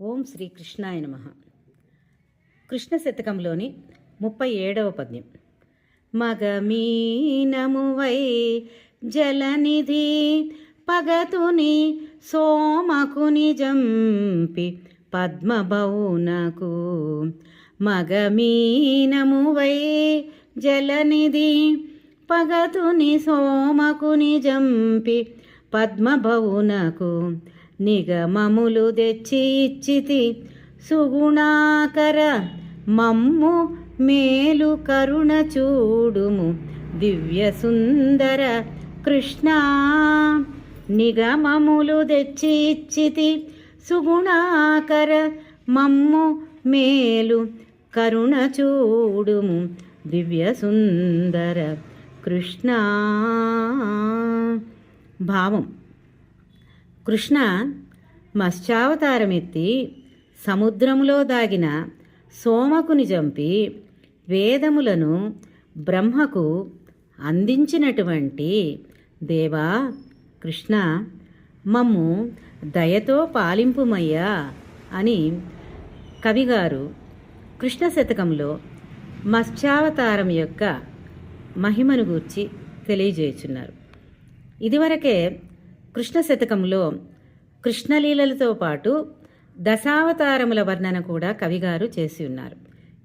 ఓం శ్రీ కృష్ణాయ నమ. కృష్ణ శతకంలోని ముప్పై ఏడవ పద్యం. మగమీనమువై జలనిధి పగతుని సోమకుని జంపి పద్మబౌనకు మగమీనమువై జలనిధి పగతుని సోమకుని జంపి పద్మభవునకు నిగమములు తెచ్చి ఇచ్చితి. సుగుణాకర మమ్ము మేలు కరుణ చూడుము. దివ్య సుందర కృష్ణ నిగమములు తెచ్చి ఇచ్చితి. సుగుణాకర మమ్ము మేలు కరుణ చూడుము. దివ్య సుందర కృష్ణ. భావం. కృష్ణ మత్స్యావతారమెత్తి సముద్రములో దాగిన సోమకుని చంపి వేదములను బ్రహ్మకు అందించినటువంటి దేవా కృష్ణ మమ్ము దయతో పాలింపుమయ్యా అని కవిగారు. కృష్ణ శతకంలో మత్స్యావతారం యొక్క మహిమను గూర్చి తెలియజేయుచున్నారు. ఇదివరకే కృష్ణ శతకంలో కృష్ణలీలలతో పాటు దశావతారముల వర్ణన కూడా కవిగారు చేసి ఉన్నారు.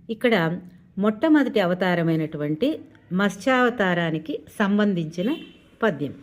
ఇక్కడ మొట్టమొదటి అవతారమైనటువంటి మత్స్యావతారానికి సంబంధించిన పద్యం.